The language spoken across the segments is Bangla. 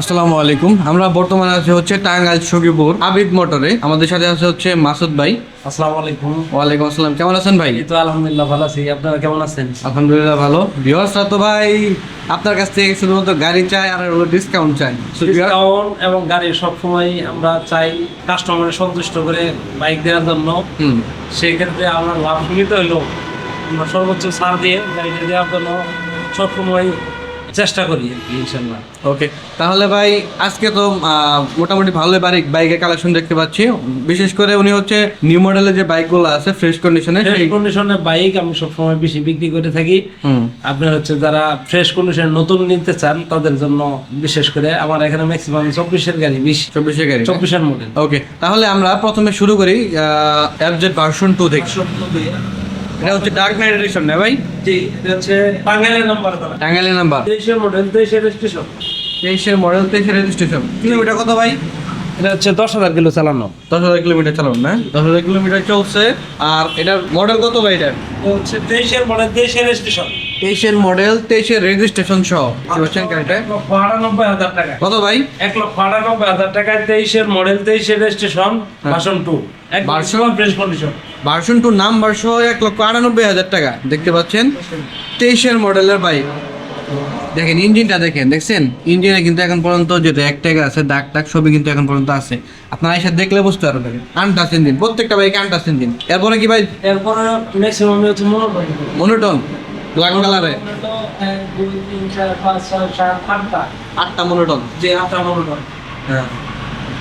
আসসালামু আলাইকুম। আমরা বর্তমানে আছি হচ্ছে টাঙ্গাইল সখীপুর আবিদ মোটরে। আমাদের সাথে আছে হচ্ছে মাসুদ ভাই। আসসালামু আলাইকুম। ওয়ালাইকুম আসসালাম। কেমন আছেন ভাই? তো আলহামদুলিল্লাহ ভালো আছি। আপনারা কেমন আছেন? আলহামদুলিল্লাহ ভালো। ভিউয়ার্সরা তো ভাই আপনার কাছ থেকে শুধুমাত্র গাড়ি চাই আর ডিসকাউন্ট চাই। ডিসকাউন্ট এবং গাড়ি সবসময় আমরা চাই কাস্টমারের সন্তুষ্ট করে বাইক দেওয়ার জন্য। হুম। সেই ক্ষেত্রে আমরা লাভ সুবিধ হইল। আমরা সর্বোচ্চ ছাড় দিয়ে গাড়িটা দেওয়ার জন্য সবসময় চেষ্টা করি ইনশাল্লাহ। ওকে তাহলে ভাই আজকে তো মোটামুটি ভালো বাইক বাইকের কালেকশন দেখতে পাচ্ছি। বিশেষ করে উনি হচ্ছে নিউ মডেলের যে বাইকগুলো আছে ফ্রেশ কন্ডিশনে ফ্রেশ কন্ডিশনের বাইক আমি সবসময় বেশি বিক্রি করে থাকি। আপনার হচ্ছে যারা ফ্রেশ কন্ডিশনে নতুন নিতে চান তাদের জন্য বিশেষ করে আমার এখানে ম্যাক্সিমাম চব্বিশের গাড়ি বিশ। চব্বিশের গাড়ি চব্বিশের মডেল ওকে তাহলে আমরা প্রথমে শুরু করি অ্যাপজেড ভার্সন টু থেকে এটা হচ্ছে ডার্ক নাইট এডিশন না ভাই? জি এটা হচ্ছে টাঙ্গাইলের নাম্বার টাঙ্গাইলের নাম্বার তেইশের মডেল তেইশের রেজিস্ট্রেশন তেইশের মডেল তেইশের রেজিস্ট্রেশন কিলোমিটার কত ভাই? এটা হচ্ছে দশ হাজার কিলো চালানো। দশ হাজার কিলোমিটার চালানো না? দশ হাজার কিলোমিটার চলছে আর এটার মডেল কত ভাই এটা? এটা হচ্ছে তেইশের মডেল তেইশের রেজিস্ট্রেশন তেইশের মডেল তেইশের রেজিস্ট্রেশন সহ। কি গাড়িটা? আটানব্বই হাজার টাকা। কত ভাই? এক লক্ষ আটানব্বই হাজার টাকায় তেইশের মডেল তেইশের registration version two version fresh condition version two number সহ এক লক্ষ আটানব্বই হাজার টাকা। দেখতে পাচ্ছেন? তেইশের মডেলের বাইক দেখেন ইঞ্জিনটা দেখেন দেখছেন? ইঞ্জিনে কিন্তু এখন পর্যন্ত যে র্যাক ট্যাগ আছে দাগ টাগ সবই কিন্তু এখন পর্যন্ত আছে। আপনারা এসে দেখলে বুঝতে পারবেন আনটাস ইঞ্জিন প্রত্যেকটা বাইক আনটাস ইঞ্জিন এরপরে কি ভাই? এরপরে ম্যাক্সিমাম হচ্ছে মনোটন মনোটন ব্ল্যাক কালারে আটটা মনোটন যে আটটা মনোটন হ্যাঁ।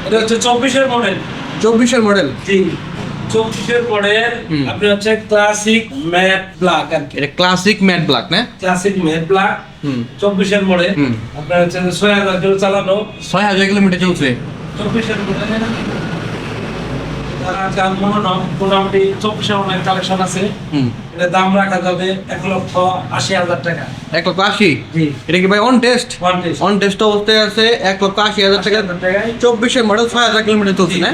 এটা হচ্ছে চব্বিশের মডেল চব্বিশের মডেল জি চব্বিশের মডেল হুম। আপনি হচ্ছে ক্লাসিক ম্যাট ব্ল্যাক আর কি। এটা ক্লাসিক ম্যাট ব্ল্যাক না? ক্লাসিক ম্যাট ব্ল্যাক চব্বিশের মডেল আপনার হচ্ছে ছয় হাজার কিলো চালানো। ছয় হাজার কিলোমিটার চলছে। চব্বিশের মডেল মোটামুটি চব্বিশের মডেল কালেকশন আছে। হুম। এটা দাম রাখা যাবে এক লক্ষ আশি হাজার টাকা। এক লক্ষ আশি? এটা কি ভাই অন টেস্ট অন টেস্ট অবস্থায় আছে এক লক্ষ আশি হাজার টাকা। চব্বিশে চব্বিশের মডেল ছয় হাজার কিলোমিটার চলছে না?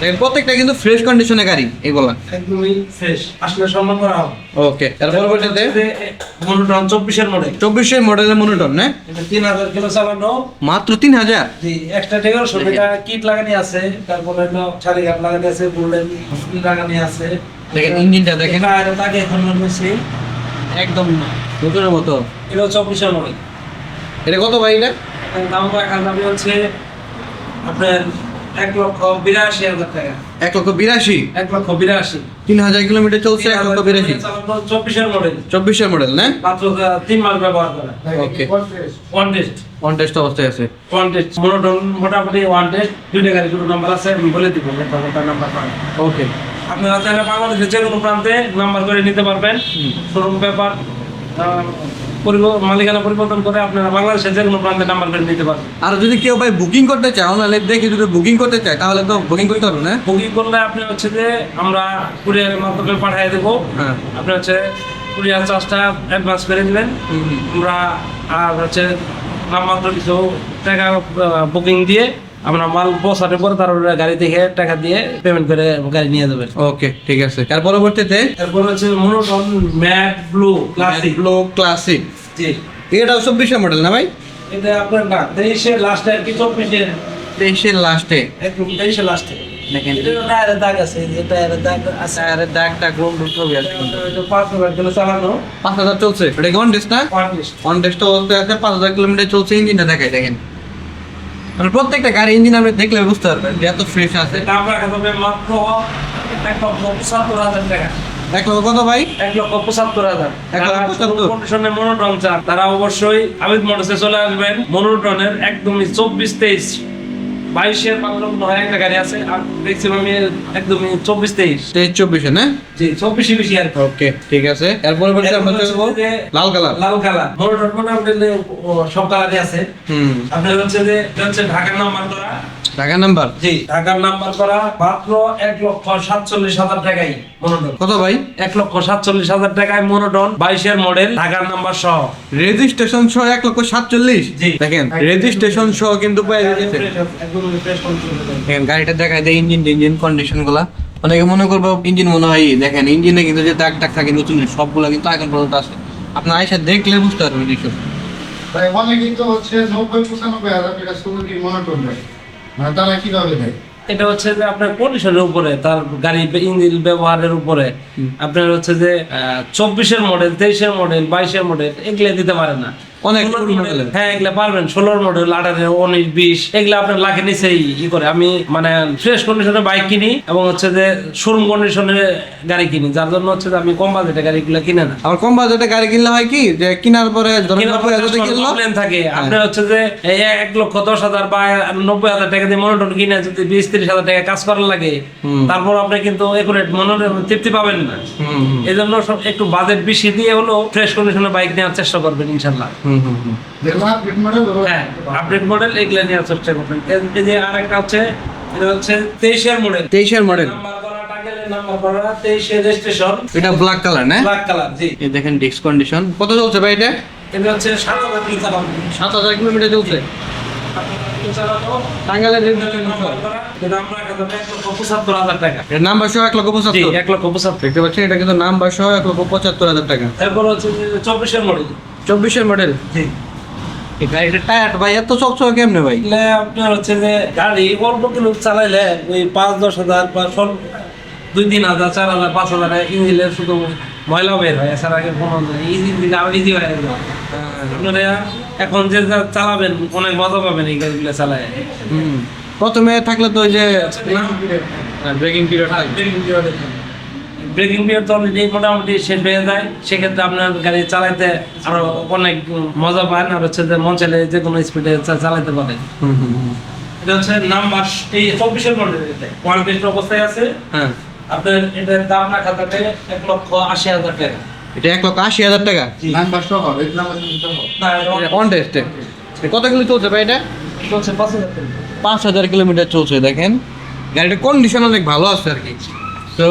দেখেন প্রত্যেকটা কিন্তু ফ্রেশ কন্ডিশনে গাড়ি এগুলা। একদমই ফ্রেশ আসলে সম্মান করা হবে। ওকে এর পরবর্তীতে মনোটন চব্বিশের মডেল চব্বিশের মডেলের মনোটন না? এটা তিন হাজার কিলো চালানো। মাত্র তিন হাজার? জি এক্সট্রা ডেকোরেশন এটা কিট লাগানি আছে তারপরে হলো শাড়ি গাট লাগানি আছে গোল্ডেন লাগানি আছে। দেখেন ইঞ্জিনটা দেখেন। আর তাকে এখন রয়েছে একদম নতুনের মতো। এটা চব্বিশের মডেল এটা কত ভাই এটা? দাম রাখা যাবে হচ্ছে আপনার এক লক্ষ বিরাশি হাজার টাকা। এক লক্ষ বিরাশি? এক লক্ষ বিরাশি। তিন হাজার কিলোমিটার চলছে এক লক্ষ বিরাশি। চব্বিশের মডেল চব্বিশের মডেল না? মাত্র তিন মাস ব্যবহার করা। Okay. One test on test অবস্থায় আছে। ওয়ান টেস্ট মোনোটন মোটামুটি ওয়ান টেস্ট দুইটা গাড়ি দুটো নাম্বার আছে আমি বলে দিব তার নাম্বার ওকে আপনারা চাইলে বাংলাদেশের যে কোনো প্রান্তে নাম্বার করে নিতে পারবেন। শোরুম পেপার মালিকানা পরিবর্তন করে আপনারা বাংলাদেশের যে কোনো প্রান্তে নাম্বার করে নিতে পারবেন। আর যদি কেউ ভাই বুকিং করতে চায় অনলাইনে দেখে যদি বুকিং করতে চায় তাহলে তো বুকিং করতে পারবে না? বুকিং করলে আপনি হচ্ছে যে আমরা কুরিয়ারের মাধ্যমে পাঠিয়ে দেবো। হ্যাঁ। আপনি হচ্ছে কুরিয়ার চার্জটা অ্যাডভান্স করে দিবেন। আমরা আর হচ্ছে নামমাত্র কিছু টাকা বুকিং দিয়ে আমরা মাল পৌঁছানোর পরে তারপরে গাড়ি দেখে টাকা দিয়ে পেমেন্ট করে গাড়ি নিয়ে যাবেন। ওকে ঠিক আছে। তার পরবর্তীতে? তারপর হচ্ছে monotone matte blue classic blue classic জি। এটা চব্বিশের মডেল না ভাই? এটা আপনার না তেইশে লাস্টে আর কি চব্বিশে। তেইশের লাস্টে একদম তেইশে লাস্টে দেখেন। টায়ারের দাগ আছে এই যে টায়ারের দাগ আছে। টায়ারের দাগ টাগ রোম রোম সবই আছে কিন্তু। এটা পাঁচ হাজার কিলো চালানো। পাঁচ হাজার চলছে। এটা অন টেস্ট না? অন অবস্থায় আছে পাঁচ হাজার কিলোমিটার চলছে ইঞ্জিনটা দেখাই দেখেন। মানে প্রত্যেকটা গাড়ি ইঞ্জিন আপনি দেখলে বুঝতে পারবেন যে এত ফ্রেশ আছে। এক লক্ষ কত ভাই? এক লক্ষ পঁচাত্তর হাজার। এক লক্ষ পঁচাত্তর। কন্ডিশনে মনোটন চান তারা অবশ্যই আমিদ মোটরসে চলে আসবেন। মনোটনের একদমই চব্বিশ তেইশ বাইশের পাঁচ নয় একটা গাড়ি আছে আর ম্যাক্সিমাম একদমই চব্বিশ তেইশ। তেইশ চব্বিশে না? জি চব্বিশে বেশি আর ওকে ঠিক আছে। এর হচ্ছে যে লাল কালার। লাল কালার। মনোটন মোটামুটি সব কালারই আছে। আপনার হচ্ছে যে হচ্ছে ঢাকার নাম্বার করা টাকা নাম্বার? জি। ঢাকার নাম্বার করা মাত্র এক লক্ষ সাতচল্লিশ হাজার টাকাই মনোটন কত ভাই? এক লক্ষ সাতচল্লিশ হাজার টাকায় মনোটন বাইশের মডেল ঢাকার নাম্বার সহ। রেজিস্ট্রেশন সহ এক লক্ষ সাতচল্লিশ? জি। দেখেন রেজিস্ট্রেশন সহ কিন্তু দেখেন গাড়িটা দেখায় দেয় ইঞ্জিন ইঞ্জিন কন্ডিশনগুলা। অনেকে মনে করব ইঞ্জিন মনে হয়। দেখেন ইঞ্জিনে কিন্তু যে দাগ টাগ থাকে নতুন সবগুলো কিন্তু এখন পর্যন্ত আছে। আপনার আয়সা দেখলে বুঝতে পারবেন এইসব তাই অনেকেই তো হচ্ছে নব্বই পঁচানব্বই হাজার টাকা সুযোগী মনে করবে মানে তারা কীভাবে দেয় এটা হচ্ছে যে আপনার কন্ডিশনের উপরে তার গাড়ি ইঞ্জিন ব্যবহারের উপরে। আপনার হচ্ছে যে চব্বিশের মডেল তেইশের মডেল বাইশের মডেল এগুলো দিতে পারে না। অনেক 16 পুরনো model, model। হ্যাঁ এগুলা পারবেন। ষোলোর মডেল আঠারো উনিশ বিশ এগুলো আপনার লাখের নিচেই ই করে। আমি মানে ফ্রেশ কন্ডিশনে বাইক কিনি এবং হচ্ছে যে শোরুম কন্ডিশনে গাড়ি কিনি যার জন্য হচ্ছে যে আমি কম বাজেটে গাড়িগুলো কিনে না। আবার কম বাজেটে গাড়ি কিনলে হয় কি যে কেনার পরে প্রবলেম থাকে। আপনার হচ্ছে যে এক লক্ষ দশ হাজার বা নব্বই হাজার টাকা দিয়ে মনোটন কিনে যদি বিশ তিরিশ হাজার টাকা কাজ করার লাগে। তারপর আপনি কিন্তু একুরেট মনোটন তৃপ্তি পাবেন না। এই জন্য একটু বাজেট বেশি দিয়ে হলো ফ্রেশ কন্ডিশনে বাইক নেওয়ার চেষ্টা করবেন ইনশাল্লাহ। হুম হুম হুম যেগুলো আপডেট মডেল হ্যাঁ আপডেট মডেল এগুলো নেওয়ার চেষ্টা করবেন এই- এই যে আরেকটা হচ্ছে এটা হচ্ছে তেইশের মডেল তেইশের মডেল নাম্বার করা টাঙ্গেলের নাম্বার করা তেইশের রেজিস্ট্রেশন এটা ব্ল্যাক কালার না? ব্ল্যাক কালার জি। দেখেন ডিস্ক কন্ডিশন কত চলছে ভাই এটা? এটা হচ্ছে সাত হাজার সাত হাজার কিলোমিটার চলছে। টাঙ্গালের নাম্বার সহ এক লক্ষ পঁচাত্তর। এক লক্ষ পঁচাত্তর। দেখতে পাচ্ছেন এটা কিন্তু নাম্বার সহ এক লক্ষ পঁচাত্তর হাজার টাকা। এরপর হচ্ছে চব্বিশের মডেল চব্বিশের মডেল জি। গাড়িটা টায়ার ভাই এত চকচক কেমনে ভাই? আপনার হচ্ছে যে গাড়ি অল্প কিলো চালাইলে ওই পাঁচ দশ হাজার বা দুই তিন হাজার চার হাজার পাঁচ হাজার ইঞ্জিনের শুধু ময়লা বের হয় এছাড়া আগে কোনো ইঞ্জিন দিলে আবার ইজি হয়ে আপনারা এখন যে যা চালাবেন অনেক মজা পাবেন এই গাড়িগুলো চালায়। প্রথমে থাকলে তো ওই যে ব্রেকিং পিরিয়ড ব্রেকিং পিরিয়ড তো অলরেডি মোটামুটি শেষ হয়ে যায়। সেক্ষেত্রে আপনার গাড়ি চালাইতে আরও অনেক মজা পান আর হচ্ছে যে মন চাইলে যে কোনো স্পিডে পারেন হুম হুম। এটা হচ্ছে নাম্বার এই চব্বিশের মডেল ওয়ান টেস্ট অবস্থায় আছে। হ্যাঁ। আপনার এটার দাম রাখা থাকে এক লক্ষ আশি হাজার টাকা। এটা এক লক্ষ আশি হাজার টাকা? নাম্বার সহ না অন টেস্টে কত কিলো চলছে ভাই এটা? চলছে পাঁচ হাজার টাকা পাঁচ হাজার কিলোমিটার চলছে দেখেন। গাড়িটার কন্ডিশন অনেক ভালো আছে আর কি। তো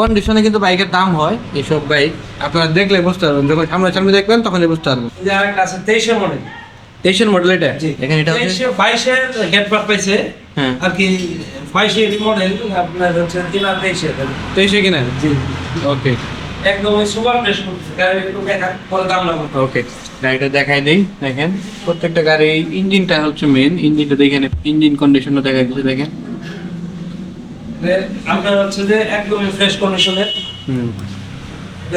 কন্ডিশনে কিন্তু বাইকের দাম হয় এইসব বাইক। আপনারা দেখলে বুঝতে পারবেন যখন সামনে সামনে দেখবেন তখনই বুঝতে পারবেন। আছে তেইশের মডেল তেইশের মডেল এটা? দেখেন এটা হচ্ছে? তেইশে বাইশের গেট পার পাইছে। হ্যাঁ। আর কি বাইশের মডেল আপনার হচ্ছে তিন আর তেইশের তেইশে কিনা? জি। ওকে একদম সুপার ফ্রেশ পরে দাম লাগবে ওকে গাড়িটা দেখাই দেই দেখেন। প্রত্যেকটা গাড়ি ইঞ্জিনটা হচ্ছে মেন ইঞ্জিনটা দেখেন ইঞ্জিন কন্ডিশনটা দেখা দিচ্ছে দেখেন। আপনার হচ্ছে যে একদমই ফ্রেশ কন্ডিশনের হুম।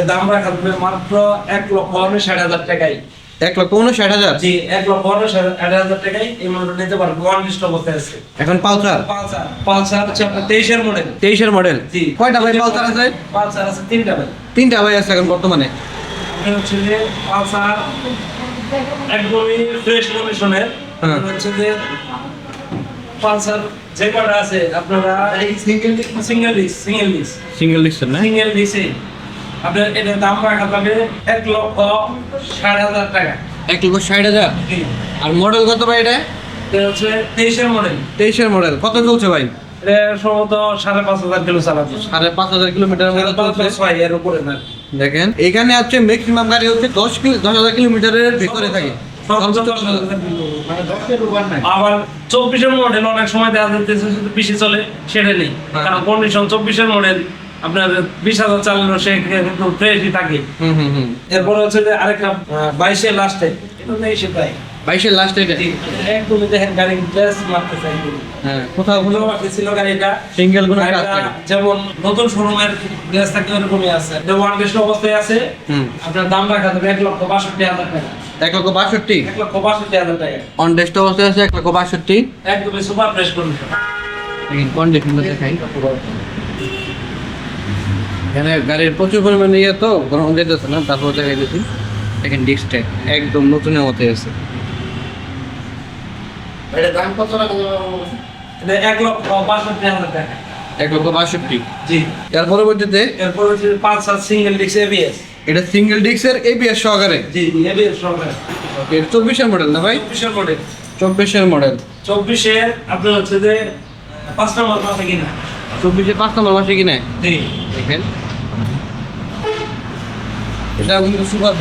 দাম রাখা মাত্র এক লক্ষ ষাট হাজার টাকায়। এক লক্ষ উনষাট হাজার? জি এক লক্ষ ষাট হাজার টাকায় এই মডেলটা নিতে পারবেন ওয়ান লিস্ট অবস্থায় আছে। এখন পালসার? পালসার। পালসার হচ্ছে আপনার তেইশের মডেল তেইশের মডেল জি। কয়টা ভাই পালসার আছে? পালসার আছে তিনটা ভাই। তিনটা ভাই আছে এখন বর্তমানে? হচ্ছে যে পালসার একদমই ফ্রেশ কন্ডিশনের হ্যাঁ। হচ্ছে যে পালসার যে কটা আছে আপনারা single single disc single disc single না? সিঙ্গেল ডিসে আপনার এটার দাম রাখা যাবে এক লক্ষ ষাট হাজার টাকা। এক লক্ষ ষাট হাজার? আর মডেল কত ভাই এটা? এটা হচ্ছে তেইশের মডেল তেইশের মডেল কত চলছে ভাই? এটা সম্ভবত সাড়ে পাঁচ হাজার কিলো চালাচ্ছে সাড়ে পাঁচ হাজার কিলোমিটার ছয় এর উপরে না। দেখেন এখানে হচ্ছে ম্যাক্সিমাম গাড়ি হচ্ছে দশ কিলো দশ হাজার কিলোমিটারের ভিতরে থাকে। মানে আবার চব্বিশের মডেল অনেক সময় দেখা যাচ্ছে যদি বেশি চলে সেটা নেই। কারণ কন্ডিশন চব্বিশের মডেল আপনার বিশ হাজার চালানো সে কিন্তু ফ্রেশই থাকে। হুম হুম হুম। এরপরে হচ্ছে যে আরেকটা বাইশের লাস্টে এটা নেই বাইশের লাস্ট একদমই দেখেন গাড়ি গ্লাস মারতে চাই হ্যাঁ কোথাও গুলো ছিল গাড়িটা। সিঙ্গেল যেমন নতুন শোরুমের গ্লাস থাকে ওরকমই আছে। ওয়ান অবস্থায় আছে। আপনার দাম রাখা যাবে এক লক্ষ বাষট্টি হাজার টাকা। এক লক্ষ বাষট্টি। এক লক্ষ বাষট্টি হাজার টাকা। অন ডেস্ট অবস্থায় আছে এক লক্ষ বাষট্টি। একদমই সুপার ফ্রেশ কন্ডিশন কন্ডিশনটা দেখাই। এখানে গাড়ির প্রচুর পরিমাণে ইয়ে তো গরম যেতেছে না তারপর দেখাই দিচ্ছি দেখেন ডিস্কটা একদম নতুনের মতো আছে। এটা দাম কত টাকা এটা এক লক্ষ বাষট্টি হাজার টাকা। এক লক্ষ বাষট্টি। জি। এর পরবর্তীতে এরপর হচ্ছে পাঁচ সাত সিঙ্গেল ডিক্স এবিএস এটা সিঙ্গেল ডিস্কের এবিএস সহকারে? জি এবিএস সরকার ওকে চব্বিশের মডেল না ভাই? চব্বিশের মডেল চব্বিশের মডেল চব্বিশের আপনার হচ্ছে যে পাঁচ নম্বর মাসে কিনা? চব্বিশের পাঁচ নম্বর মাসে কিনে? জি। দেখেন। এটা কিন্তু সুপার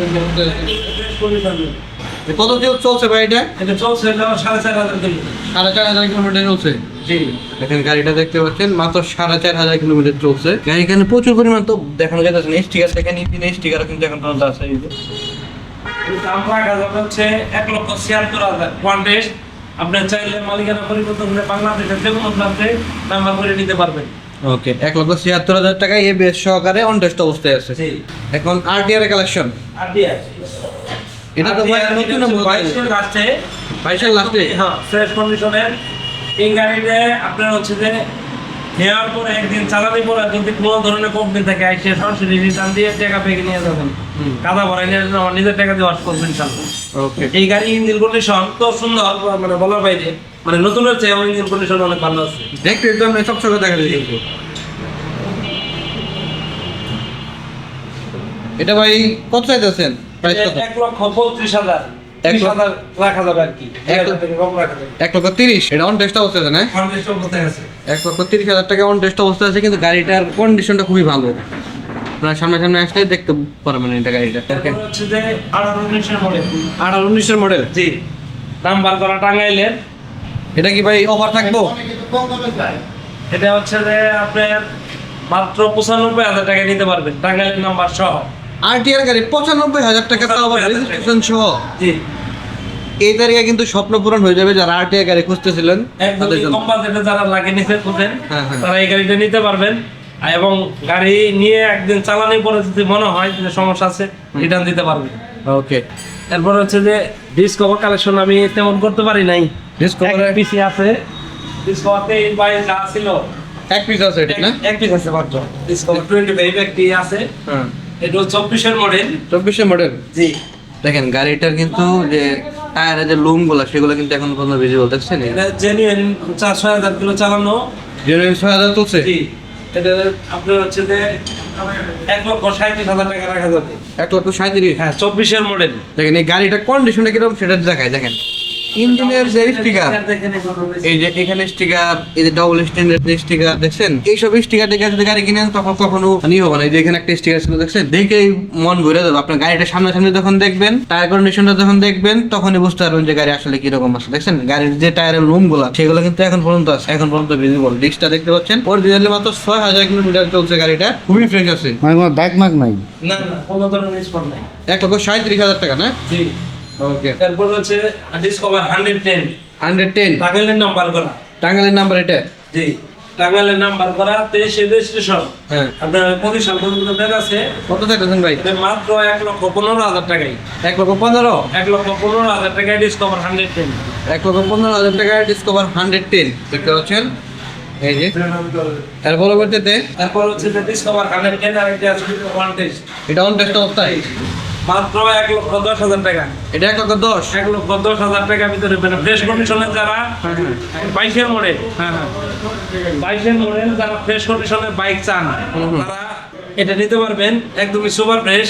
কত দিন চলছে ভাই এটা? এটা চলছে এটা সাড়ে চার হাজার সাড়ে চার হাজার কিলোমিটার চলছে। জি। দেখেন গাড়িটা দেখতে পাচ্ছেন মাত্র সাড়ে চার হাজার কিলোমিটার চলছে। গাড়ি এখানে প্রচুর পরিমাণ তো দেখানো যাচ্ছে না। স্টিকার দেখেন স্টিকার কিন্তু এখন পর্যন্ত আছে এই যে। দাম রাখা যাবে হচ্ছে এক লক্ষ ছিয়াত্তর হাজার। ওয়ান টেস্ট আপনি চাইলে মালিকানা পরিবর্তন করে বাংলাদেশের যে কোনো প্রান্তে নাম্বার করে নিতে পারবেন। ওকে এক লক্ষ ছিয়াত্তর হাজার টাকা এবিএস সহকারে অবস্থায় আছে। এখন আরটিআর কালেকশন আর এটা তো ভাই নতুন বাইশের লাস্টে বাইশের লাস্টে হ্যাঁ ফ্রেশ কন্ডিশনের এই গাড়িতে আপনার হচ্ছে যে নেওয়ার পরে একদিন চালানি পরে যদি কোনো ধরনের কমপ্লেন থাকে এসে সরাসরি রিটার্ন দিয়ে টাকা পেকে নিয়ে যাবেন। কাদা ভরাই নিয়ে যাবেন, আমার নিজের টাকা দিয়ে ওয়াশ করবেন ইনশাল্লাহ। ওকে এই গাড়ি ইঞ্জিন কন্ডিশন তো সুন্দর মানে বলার বাইরে মানে নতুনের চেয়ে আমার ইঞ্জিন কন্ডিশন অনেক ভালো আছে। দেখতে তো আমি সব সময় দেখা যায় কিন্তু। এটা ভাই কত চাইতেছেন? প্রাইস কত? এক লক্ষ পঁয়ত্রিশ হাজার। এক লক্ষ- তিরিশ এটা অন টেস্ট অবস্থায় আছে না? এক লক্ষ তিরিশ হাজার টাকা অন টেস্ট আছে কিন্তু গাড়িটার কন্ডিশনটা খুবই ভালো। আপনার সামনে সামনে আসলে দেখতে পারবেন এটা গাড়িটা। তারপরে হচ্ছে যে আঠারো উনিশের মডেল আঠারো উনিশের মডেল জি। নাম্বার করা টাঙ্গাইলের। এটা কি ভাই অফার থাকব। এটা হচ্ছে যে আপনার মাত্র পঁচানব্বই হাজার টাকা নিতে পারবেন টাঙ্গাইলের নাম্বার সহ। আরটিআর গাড়ি পঁচানব্বই হাজার টাকা তাও আবার রেজিস্ট্রেশন সহ। জি। এই তারিখে কিন্তু স্বপ্ন পূরণ হয়ে যাবে যারা আরটিআর গাড়ি খুঁজতেছিলেন তাদের জন্য। কম বাজেটে যারা লাগে নিতে খুঁজেন হ্যাঁ, হ্যাঁ। তারা এই গাড়িটা নিতে পারবেন। এবং গাড়ি নিয়ে একদিন চালানি পরে যদি মনে হয় যে সমস্যা আছে রিটার্ন দিতে পারবেন। ওকে এরপর হচ্ছে যে ডিসকভার কালেকশন আমি তেমন করতে পারি নাই। ডিসকভার পিসি আছে। ডিসকভারতে বাইরে যা ছিল এক পিস আছে এটা না? এক- পিস আছে মাত্র। ডিসকভার টোয়েন্টি ফাইভ একটি আছে। হ্যাঁ। এটা চব্বিশের মডেল চব্বিশের মডেল জি। দেখেন গাড়িটার কিন্তু যে টায়ারের যে লুমগুলো সেগুলো কিন্তু এখন পর্যন্ত ভিজিবল দেখছেন? এটা জেনুইন চার ছয় হাজার কিলো চালানো। জেনুইন ছয় হাজার চলছে জি। এটা আপনার হচ্ছে যে এক লক্ষ সাঁত্রিশ হাজার টাকা রাখা যাবে। এক লক্ষ সাঁত্রিশ হ্যাঁ চব্বিশের মডেল দেখেন এই গাড়িটার কন্ডিশনটা কীরকম সেটা দেখায় দেখেন। ইঞ্জিনের যে স্টিকার এই যে এখানে স্টিকার এই যে ডবল স্ট্যান্ডার্ড যে স্টিকার দেখছেন? এইসব স্টিকার দেখে যদি গাড়ি কিনেন তখন কখনো নিয়ে হবে না। এই যে এখানে একটা স্টিকার ছিল দেখছেন? দেখেই মন ঘুরে যাবে। আপনার গাড়িটা সামনে সামনে যখন দেখবেন টায়ার কন্ডিশনটা যখন দেখবেন তখনই বুঝতে পারবেন যে গাড়ি আসলে কীরকম আছে। দেখছেন? গাড়ির যে টায়ারের রুমগুলো সেগুলো কিন্তু এখন পর্যন্ত আছে। এখন পর্যন্ত ভিজিবল ডিস্কটা দেখতে পাচ্ছেন? অরিজিনালি মাত্র ছয় হাজার কিলোমিটার চলছে গাড়িটা। খুবই ফ্রেশ আছে। মানে কোনো দাগ মাগ নাই? না না কোনো ধরনের স্পট নাই। এক লক্ষ সাঁত্রিশ হাজার টাকা না? জি। ওকে তারপর হচ্ছে Discover hundred ten hundred ten টাঙ্গাইলের নাম্বার করা। টাঙ্গালের নাম্বার এটা? জি। টাঙ্গাইলের নাম্বার করা তেইশে রেজিস্ট্রেশন হ্যাঁ। আপনার পঁচিশ সাল পর্যন্ত ব্যাগ আছে। কত চাইতেছেন ভাই? মাত্র এক লক্ষ পনেরো হাজার টাকাই এক লক্ষ পনেরো? এক লক্ষ পনেরো হাজার টাকায় ডিসকভার হান্ড্রেড টেন এক লক্ষ পনেরো হাজার টাকায় ডিসকভার হান্ড্রেড টেন দেখতে পাচ্ছেন? এই যে। এর পরবর্তীতে? তারপর হচ্ছে ডিসকভার হান্ড্রেড টেন আর একটা ওয়ান টেস্ট এটা অন টেস্ট অবস্থায়। মাত্র এক লক্ষ দশ হাজার টাকা। এটা এক লক্ষ দশ? এক লক্ষ দশ হাজার টাকার ভিতরে মানে ফ্রেশ কন্ডিশনের যারা বাইশের মডেল হ্যাঁ হ্যাঁ। বাইশের মডেল যারা ফ্রেশ কন্ডিশনের বাইক চান। তারা এটা নিতে পারবেন একদমই সুপার ফ্রেশ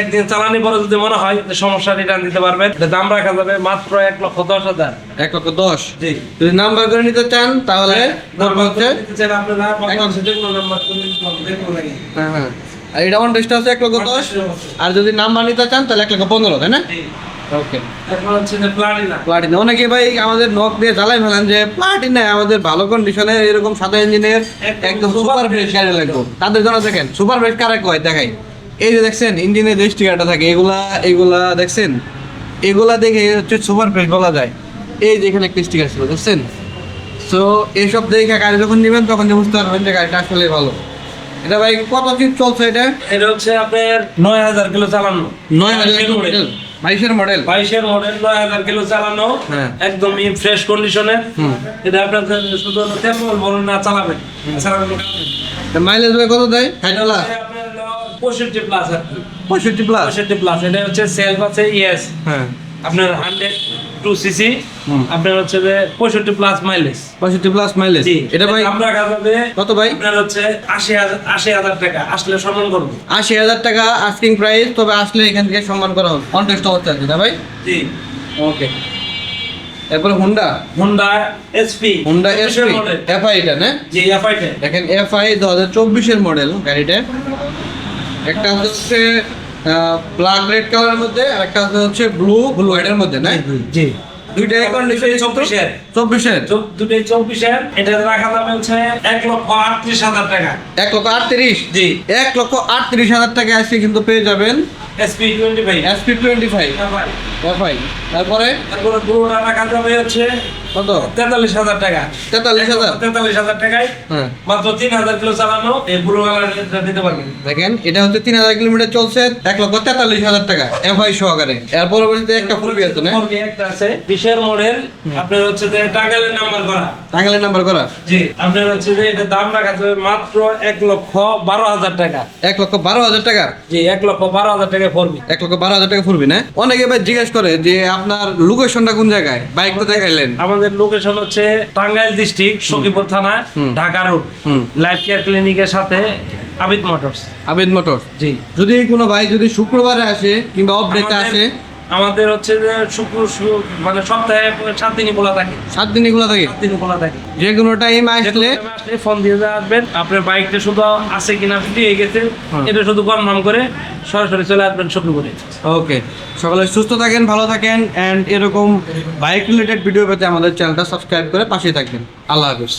একদিন চালানি পরে যদি মনে হয় সমস্যা রিটার্ন দিতে পারবেন। এটা দাম রাখা যাবে মাত্র এক লক্ষ দশ হাজার। এক লক্ষ দশ? যদি নাম্বার করে নিতে চান তাহলে নাম্বার হচ্ছে আপনারা। হ্যাঁ হ্যাঁ। আর এটা টেস্ট আছে এক লক্ষ দশ। আর যদি নাম্বার নিতে চান তাহলে এক লক্ষ পনেরো তাই না? ওকে প্লাটিনা অনেকে ভাই আমাদের নখ দিয়ে জ্বালাই ফেলেন যে প্লাটিনা আমাদের ভালো এরকম সাদা ইঞ্জিনের একদম সুপার ফ্রেশ গাড়ি লাগবে। তাদের জন্য দেখেন সুপার ফ্রেশ কারে কয়? দেখাই। এই যে দেখছেন ইঞ্জিনের যে স্টিকারটা থাকে এগুলা এগুলা দেখছেন? এগুলা দেখে হচ্ছে সুপার ফ্রেশ বলা যায়। এই যে এখানে একটা স্টিকার ছিল দেখছেন? সো এইসব দেখে গাড়ি যখন নেবেন তখন বুঝতে পারবেন যে গাড়িটা আসলে ভালো। এটা ভাই কত চিপ চলছে এটা? এটা হচ্ছে আপনার নয় হাজার কিলো চালানো। নয় হাজার মডেল বাইশের মডেল বাইশের মডেল নয় হাজার কিলো চালানো। একদমই ফ্রেশ কন্ডিশনের হুম। এটা আপনার শুধু তেমন বড় না চালাবেন। মাইলেজ ভাই কত দেয়? হাইড্রোলা? আপনার পঁয়ষট্টি প্লাস আর। পঁয়ষট্টি প্লাস পঁয়ষট্টি প্লাস এটা হচ্ছে সেলফ আছে ইয়েস হ্যাঁ। আপনার হান্ড্রেড টু সিসি আপনার হচ্ছে যে পঁয়ষট্টি প্লাস মাইলেজ পঁয়ষট্টি প্লাস মাইলেজ এটা ভাই আমরা যাবে কত ভাই? আপনার হচ্ছে আশি হাজার আশি হাজার টাকা আসলে সম্মান করব। আশি হাজার টাকা আস্কিং প্রাইস তবে আসলে এখান থেকে সম্মান করা হবে। কন্টেস্ট অবস্থা আছে না ভাই? জি। ওকে এরপরে Honda Honda SP Honda SP FI এটা না? জি এফআইটে দেখেন এফআই দু হাজার চব্বিশের মডেল গাড়িটা। একটা হচ্ছে ব্ল্যাক রেড কালারের মধ্যে আর একটা হচ্ছে ব্লু ব্লু হোয়াইটের মধ্যে না জি দুইটাই কন্ডিশন চব্বিশের চব্বিশের চব- দুটোই চব্বিশের এটা রাখা দাম হচ্ছে এক লক্ষ আটত্রিশ হাজার টাকা। এক লক্ষ আটত্রিশ? জি। এক লক্ষ আটত্রিশ হাজার টাকা আজকে কিন্তু পেয়ে যাবেন SP twenty five SP twenty five FI তারপরে? তারপরে পুরোটা রাখা যাবে হচ্ছে কত? তেতাল্লিশ হাজার টাকা। তেতাল্লিশ হাজার? তেতাল্লিশ হাজার টাকায়। হ্যাঁ। মাত্র তিন হাজার কিলো চালানো এই কালার দিতে পারবেন। দেখেন এটা হচ্ছে তিন হাজার কিলোমিটার চলছে এক লক্ষ তেতাল্লিশ হাজার টাকা এফআই সহকারে। এর পরবর্তীতে একটা ফুলবি আছে না? একটা আছে বিশের মডেল আপনার হচ্ছে যে টাঙ্গাইলের নাম্বার করা। টাঙ্গালের নাম্বার করা? জি আপনার হচ্ছে যে এটা দাম রাখা যাবে মাত্র এক লক্ষ বারো হাজার টাকা। এক লক্ষ বারো হাজার টাকা জি এক লক্ষ বারো হাজার টাকা ফোরবি এক লক্ষ বারো হাজার টাকা ফুলবি না? অনেকে এবার জিজ্ঞেস করে যে আপনার লোকেশনটা কোন জায়গায়? বাইক তো দেখাইলেন। আমাদের লোকেশন হচ্ছে টাঙ্গাইল ডিস্ট্রিক্ট সখীপুর থানা। ঢাকা রোড। লাইফ কেয়ার ক্লিনিকের সাথে আবিদ মোটরস। আবিদ মোটর জি। যদি কোনো ভাই যদি শুক্রবারে আসে কিংবা অফ ডেতে আসে আমাদের হচ্ছে যে শুক্র মানে সপ্তাহে সাত দিনই খোলা থাকে। সাত দিন এগুলো থাকে? সাত দিন খোলা থাকে। যে কোনো টাইম আসলে আসলে ফোন দিয়ে আসবেন আপনার বাইকটা শুধু আছে কিনা ফিটি হয়ে। গেছে এটা শুধু কনফার্ম করে সরাসরি চলে আসবেন শুক্রবারে। ওকে। সকালে সুস্থ থাকেন ভালো থাকেন অ্যান্ড এরকম বাইক রিলেটেড ভিডিও পেতে আমাদের চ্যানেলটা সাবস্ক্রাইব করে পাশে থাকবেন। আল্লাহ হাফিজ।